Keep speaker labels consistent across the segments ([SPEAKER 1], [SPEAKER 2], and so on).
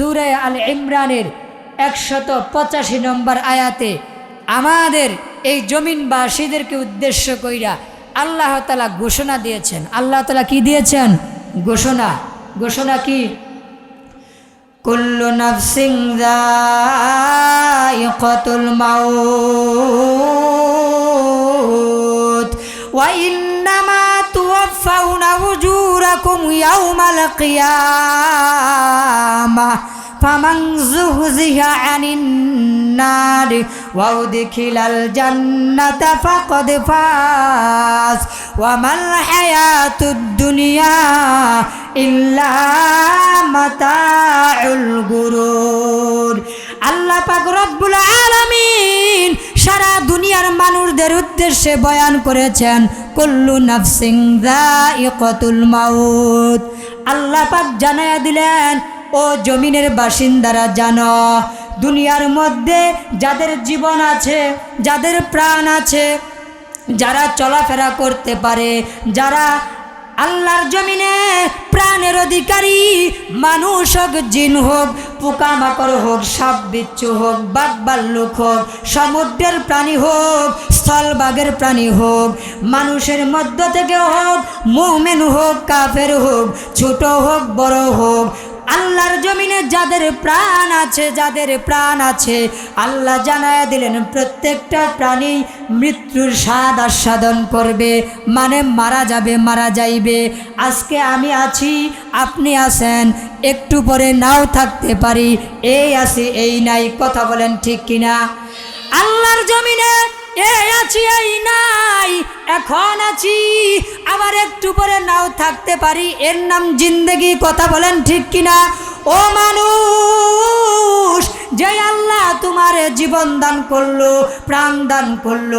[SPEAKER 1] সুরে আল ইমরানের একশত পঁচাশি নম্বর আয়াতে আমাদের এই জমিনবাসীদেরকে উদ্দেশ্য কইরা আল্লাহ তালা ঘোষণা দিয়েছেন। আল্লাহ তালা কি দিয়েছেন? ঘোষণা। ঘোষণা কি? কুল্লু নফসিং যায়িকাতুল মাউত, ওয়া ইন্নামা তুওয়াফাউনা أجوركم يوم القيامة فمن زهزه عن النار وادخل الجنة فقد فاز وما الحياة الدنيا إلا متاع الغرور মানুষদের উদ্দেশ্যে বয়ান করেছেন, কুল্লু নাফসিং ইকতুল মাউত। আল্লাহ পাক জানাইয়া দিলেন, ও জমিনের বাসিন্দারা জান, দুনিয়ার মধ্যে যাদের জীবন আছে, যাদের প্রাণ আছে, যারা চলাফেরা করতে পারে, যারা আল্লাহর জমিনে প্রাণের অধিকারী মানুষ হোক, জিন হোক, পোকামাকড় হোক, সাপ, বিচ্ছু হোক বাঘবার লোক হোক, সমুদ্রের প্রাণী হোক স্থলবাগের প্রাণী হোক, মানুষের মধ্য থেকে হোক, মোমেন হোক, কাফের হোক, ছোট হোক, বড় হোক আল্লাহর জমিনে যাদের প্রাণ আছে, যাদের প্রাণ আছে, আল্লাহ জানায় দিলেন, প্রত্যেকটা প্রাণী মৃত্যুর স্বাদ আস্বাদন করবে মানে মারা যাবে, মারা যাইবে। আজকে আমি আছি, আপনি আছেন, একটু পরে নাও থাকতে পারি, এই আছি, এই নাই, কথা বলেন ঠিক কিনা? আল্লাহর জমিনে, এই আছি, এই নাই, এখন আছি আবার একটু পরে নাও থাকতে পারি। এর নাম জিন্দেগি, কথা বলেন ঠিক কিনা? ও মানুষ, যে আল্লাহ তোমার জীবন দান করল, প্রাণ দান করল,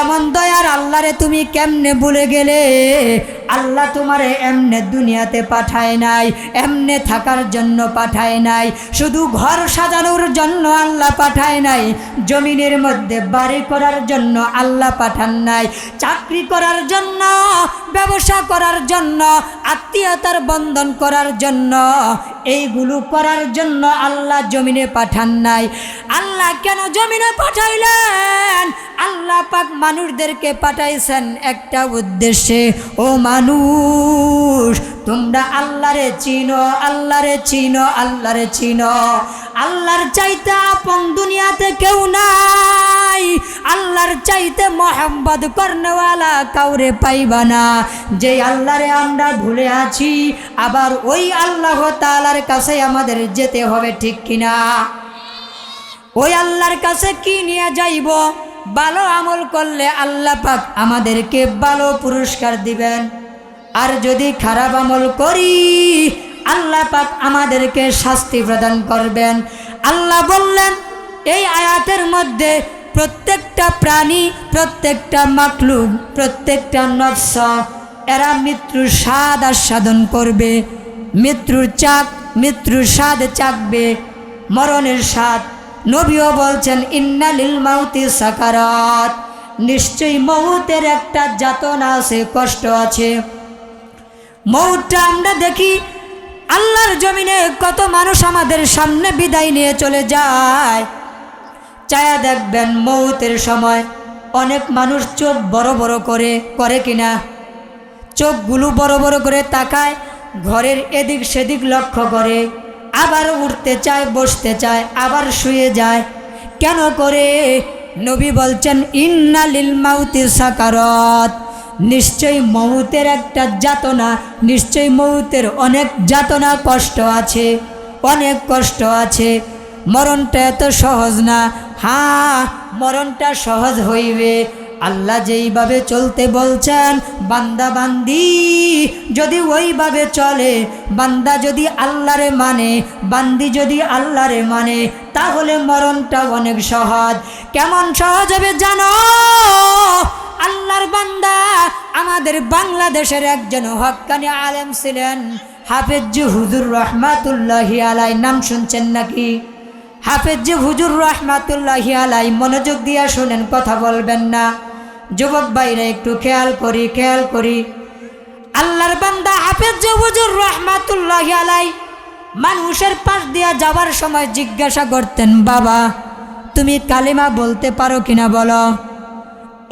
[SPEAKER 1] এমন দয়ার আল্লাহরে তুমি কেমনে ভুলে গেলে? আল্লাহ তোমারে এমনে দুনিয়াতে পাঠায় নাই, এমনে থাকার জন্য পাঠায় নাই, শুধু ঘর সাজানোর জন্য আল্লাহ পাঠায় নাই, জমিনের মধ্যে বাড়ি করার জন্য আল্লাহ পাঠান নাই, চাকরি করার জন্য, ব্যবসা করার জন্য, আত্মীয়তার বন্ধন করার জন্য, এইগুলো করার জন্য আল্লাহ জমিনে পাঠান নাই। আল্লাহ কেন জমিনে পাঠাইলেন? আল্লাহ পাক মানুষদেরকে পাঠাইছেন একটা উদ্দেশ্যে, ও মানুষ, তোমরা আল্লাহরে চিনো আল্লাহরে চিনো আল্লাহরে চিনো। আল্লাহর চাইতে আপন দুনিয়াতে কেউ নাই। আল্লাহর চাইতে মোহাম্মদ কর্ণওয়ালা কাউরে পাইবা না। যে আল্লাহরে আমরা ভুলে আছি, আবার ওই আল্লাহ তালার কাছে আমাদের যেতে হবে ঠিক কিনা? ওই আল্লাহর কাছে কি নিয়ে যাইব? ভালো আমল করলে আল্লাহ পাক আমাদেরকে ভালো পুরস্কার দিবেন। আর যদি খারাপ আমল করি, আল্লাহ পাক আমাদেরকে শাস্তি প্রদান করবেন। আল্লাহ বললেন, এই আয়াতের মধ্যে প্রত্যেকটা প্রাণী, প্রত্যেকটা মাকলুক, প্রত্যেকটা নফস, এরা মৃত্যুর স্বাদ আস্বাদন করবে। মৃত্যুর চাক মৃত্যুর স্বাদ চাকবে মরণের স্বাদ নবীও বলছেন, ইন্নালিল মাউতি সাকারাত। নিশ্চয়ই মৌতের একটা যাতনা আছে কষ্ট আছে। মৌতটা আমরা দেখি, আল্লাহর জমিনে কত মানুষ আমাদের সামনে বিদায় নিয়ে চলে যায়। চায়া দেখবেন মৌতের সময় অনেক মানুষ চোখ বড় বড় করে করে কিনা? চোখগুলো বড় বড় করে তাকায়, ঘরের এদিক সেদিক লক্ষ্য করে। আবার উঠতে চায়, বসতে চায়, আবার শুয়ে যায়। কেন করে? নবী বলছেন, ইন্না লিল মাউতি সাকারত। নিশ্চয়ই মৌতের একটা যাতনা, নিশ্চয়ই মৌতের অনেক যাতনা কষ্ট আছে, অনেক কষ্ট আছে। মরণটা এত সহজ না। হ্যাঁ মরণটা সহজ হইবে। আল্লাহ যেইভাবে চলতে বলছেন, বান্দা বান্দি যদি ওইভাবে চলে, বান্দা যদি আল্লাহরে মানে বান্দি যদি আল্লাহরে মানে তাহলে মরণটা অনেক সহজ। কেমন সহজ হবে জানো? আল্লাহর বান্দা আমাদের বাংলাদেশের একজন হক্কানি আলেম ছিলেন। হাফেজ হুজুর রহমাতুল্লাহি আলাই নাম শুনছেন নাকি? হাফেজ হুজুর রহমাতুল্লাহি আলাই মনোযোগ দিয়া শোনেন, কথা বলবেন না। যুবক ভাইরা একটু খেয়াল করি খেয়াল করি। আল্লাহর বান্দা হাফেজ হুজুর রহমাতুল্লাহি আলাই মানুষের পাশ দিয়া যাবার সময় জিজ্ঞাসা করতেন, বাবা, তুমি কালিমা বলতে পারো কিনা বলো?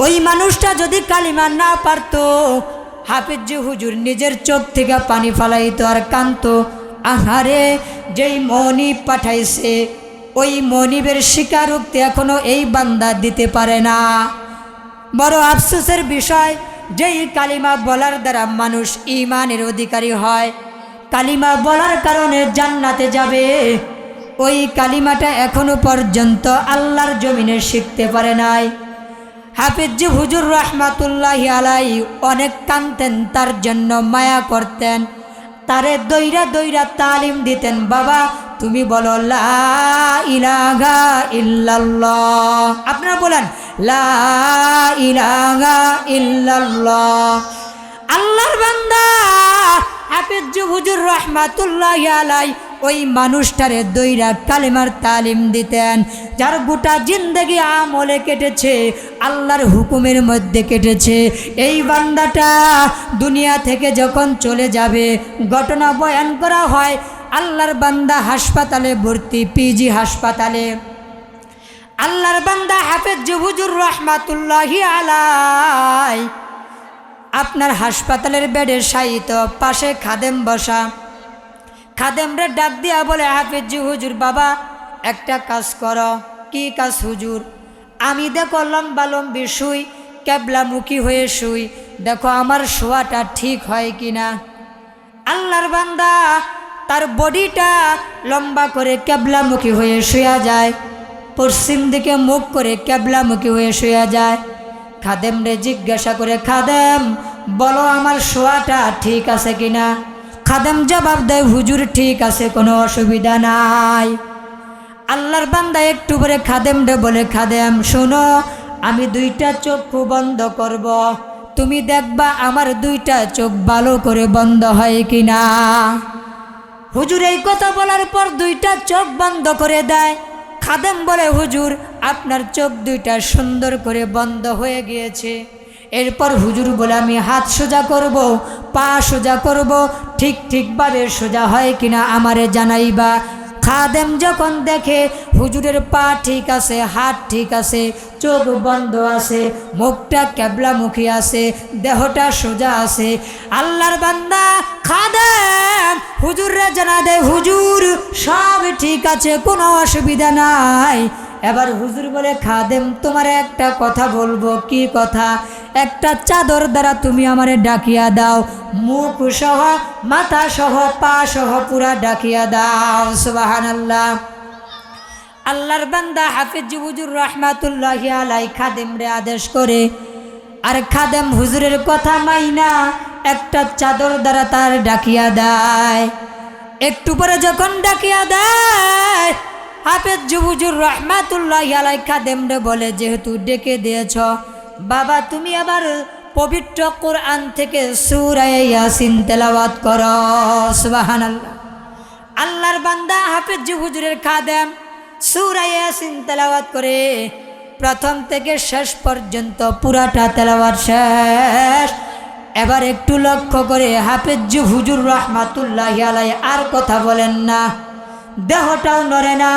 [SPEAKER 1] ওই মানুষটা যদি কালিমা না পারতো, হাফিজ হুজুর নিজের চোখ থেকে পানি ফালাইতো আর কান্ত আহারে, যেই মনিব পাঠাইছে, ওই মনিবের স্বীকারোক্তি এখনও এই বান্দা দিতে পারে না। বড় আফসোসের বিষয়, যেই কালিমা বলার দ্বারা মানুষ ইমানের অধিকারী হয়। কালিমা বলার কারণে জান্নাতে যাবে। ওই কালিমাটা এখনও পর্যন্ত আল্লাহর জমিনে শিখতে পারে নাই। হাফিজ হুজুর রহমাতুল্লাহ আলাই অনেক কানতেন তার জন্য মায়া করতেন। তারে দইরা দইরা তালিম দিতেন, বাবা তুমি বলো, লা ইলাহা ইল্লাল্লাহ। আপনারা বলেন, লা ইলাহা ইল্লাল্লাহ। আল্লাহর বান্দা হুজুর ওই কালেমার তালিম দিতেন, যার গোটা জিন্দগি আমলে কেটেছে, আল্লাহর হুকুমের মধ্যে কেটেছে। এই বান্দাটা দুনিয়া থেকে যখন চলে যাবে, ঘটনা বয়ান করা হয় আল্লাহর বান্দা হাসপাতালে ভর্তি, পিজি হাসপাতালে। আল্লাহর বান্দা হাফেজ হুজুর রহমাতুল্লাহি আলাই। আপনার হাসপাতালের বেডে শায়িত, পাশে খাদেম বসা। খাদেমরে ডাক দিয়া বলে, হাফিজ হুজুর, বাবা, একটা কাজ করো। কি কাজ হুজুর? আমি দেখো লম্বা লম্বি শুই, ক্যাবলামুখী হয়ে শুই। দেখো আমার শোয়াটা ঠিক হয় কি না আল্লাহর বান্দা তার বডিটা লম্বা করে ক্যাবলামুখী হয়ে শুয়া যায়। পশ্চিম দিকে মুখ করে ক্যাবলামুখী হয়ে শুয়া যায়। খাদেম রে জিজ্ঞাসা করে, খাদেম, বলো আমার শোয়াটা ঠিক আছে কিনা? খাদেম জবাব দেয়, হুজুর, ঠিক আছে, কোনো অসুবিধা নাই। আল্লাহর বান্দা একটু পরে খাদেম রে বলে, খাদেম, শোনো, আমি দুইটা চক্ষু বন্ধ করব। তুমি দেখবা আমার দুইটা চোখ ভালো করে বন্ধ হয় কিনা? হুজুর এই কথা বলার পর দুইটা চোখ বন্ধ করে দেয়। খাদেম বলে, হুজুর, আপনার চোখ দুইটা সুন্দর করে বন্ধ হয়ে গিয়েছে। এরপর হুজুর বলে, আমি হাত সোজা করব, পা সোজা করব, ঠিক ঠিকভাবে সোজা হয় কিনা আমারে জানাইবা। খাদেম যখন দেখে, হুজুরের পা ঠিক আছে, হাত ঠিক আছে, চোখ বন্ধ আছে, মুখটা ক্যাবলামুখী আছে, দেহটা সোজা আছে, আল্লাহর বান্দা খাদেম, হুজুররা জানা দেয়, হুজুর, সব ঠিক আছে, কোনো অসুবিধা নাই। এবার হুজুর বলে, খাদেম, তোমার একটা কথা বলব, কি কথা? একটা চাদর দ্বারা তুমি আমারে ডাকিয়া দাও। মুখ সহ, মাথা সহ, পা সহ পুরা ডাকিয়া দাও। সুবাহান আল্লাহ আল্লাহর বান্দা হাফিজ হুজুর রহমাতুল্লাহ আলাই খাদেম রে আদেশ করে, আর খাদেম হুজুরের কথা মাইনা, একটা চাদর দ্বারা তার ডাকিয়া দেয়। একটু পরে যখন ডাকিয়া দেয়, হাফেজ জুবুজুর রহমাতুল্লাহ আলাই খাদেম রে বলে, যেহেতু ডেকে দিয়েছ বাবা, তুমি আবার পবিত্র কোরআন থেকে সুরায় ইয়াসিন তেলাওয়াত কর। সুবহানাল্লাহ। আল্লাহর বান্দা হাফেজ হুজুরের খাদেম সুরায় ইয়াসিন তেলাওয়াত করে প্রথম থেকে শেষ পর্যন্ত পুরাটা তেলাওয়াত শেষ। এবার একটু লক্ষ্য করে হাফেজ হুজুর রহমাতুল্লাহ আলাই আর কথা বলেন না। দেহটাও নড়ে না,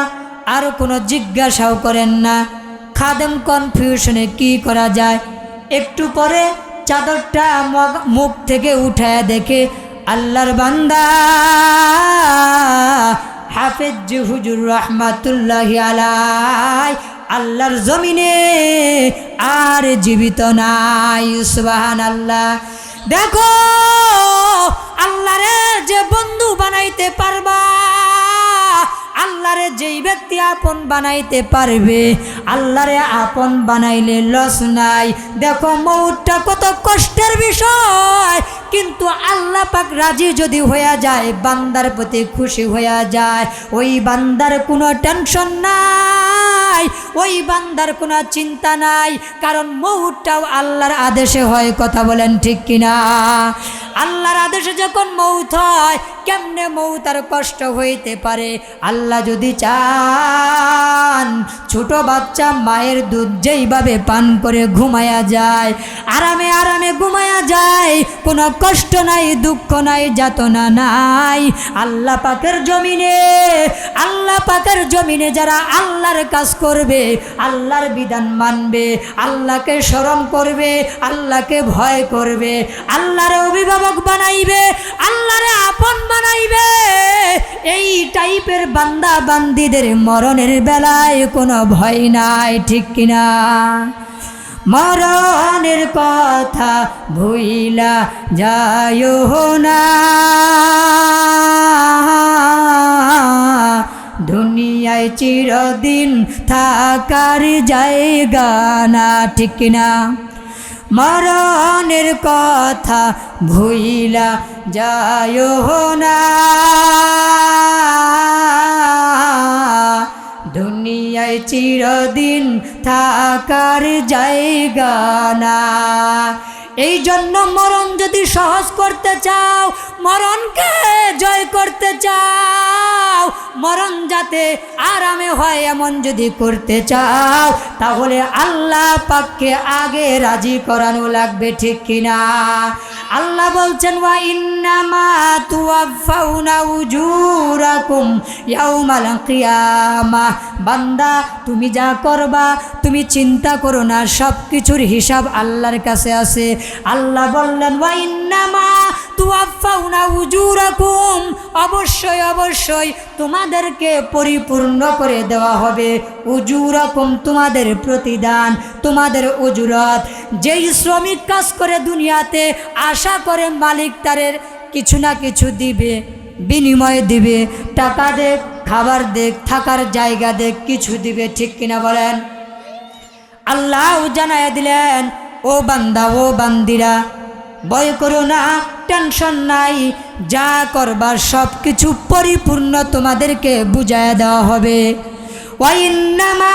[SPEAKER 1] আর কোনো জিজ্ঞাসাও করেন না। খাদেম কনফিউশনে কি করা যায়? একটু পরে চাদরটা মুখ থেকে উঠায় দেখে, আল্লাহর বান্দা, হাফেজ হুজুর রহমাতুল্লাহ আলাই, আল্লাহর জমিনে আর জীবিত নাই সুবাহান আল্লাহ দেখো, আল্লাহরে যে বন্ধু বানাইতে পারবা আল্লাহরে যেই ব্যক্তি আপন বানাইতে পারবে, আল্লাহরে আপন বানাইলে লস নাই। দেখো মৌটটা কত কষ্টের বিষয়। কিন্তু আল্লাহ পাক রাজি যদি হইয়া যায়, বান্দার প্রতি খুশি হইয়া যায়। ওই বান্দার কোনো টেনশন নাই, ওই বান্দার কোনো চিন্তা নাই। কারণ মৌটটাও আল্লাহর আদেশে হয়, কথা বলেন ঠিক কিনা? আল্লাহর আদেশে যখন মৌত হয়, কেমনে মৌতার কষ্ট হইতে পারে? আল্লাহ যদি চান, ছোট বাচ্চা মায়ের দুধ যেইভাবে পান করে ঘুমায়া যায়, আরামে আরামে ঘুমায়া যায়, কোনো কষ্ট নাই, দুঃখ নাই, যাতনা নাই। আল্লাহ পাকের জমিনে, আল্লাহ পাকের জমিনে যারা আল্লাহর কাজ করবে, আল্লাহর বিধান মানবে, আল্লাহকে স্মরণ করবে, আল্লাহকে ভয় করবে, আল্লাহর অভিভাবক বানাইবে, আল্লাহরে আপন বানাইবে। এই টাইপের বান্দা বান্দিদের মরণের বেলায় কোনো ভয় নাই, ঠিক কিনা? মরণের কথা ভুইলা যায় না। দুনিয়ায় চিরদিন থাকার জায়গা না, ঠিক না মরণের কথা ভুইলা যায় না। দুনিয়ায় চিরদিন থাকার জায়গা না। এই জন্য মরণ যদি সহজ করতে চাও, মরণকে জয় করতে চাও। মরণ যাতে আরামে হয়, এমন যদি করতে চাও, তাহলে আল্লাহ পাককে আগে রাজি করানো লাগবে, ঠিক কিনা? আল্লাহ বলছেন, ওয়া ইন্নামা তুওয়াফাউনা উজুরাকুম ইয়াউমাল কিয়ামা। বান্দা, তুমি যা করবা, তুমি চিন্তা করো না সব কিছুর হিসাব আল্লাহর কাছে আছে। আল্লাহ বললেন, ওয়া ইন্নামা তুওয়াফাউনা উজুরাকুম। অবশ্যই অবশ্যই তোমাদেরকে পরিপূর্ণ করে দেওয়া হবে। উজুরকম তোমাদের প্রতিদান, তোমাদের উজুরত। যেই শ্রমিক কাজ করে দুনিয়াতে, আশা করে মালিক তারের কিছু না কিছু দিবে, বিনিময় দিবে। টাকা দেখ, খাবার দেখ, থাকার জায়গা দেখ, কিছু দিবে, ঠিক কিনা বলেন? আল্লাহ জানায় দিলেন, ও বান্দা, ও বান্দিরা ভয় করো না টেনশন নাই। যা করবার সব কিছু পরিপূর্ণ তোমাদেরকে বুঝায় দেওয়া হবে। ওয়াইন্নামা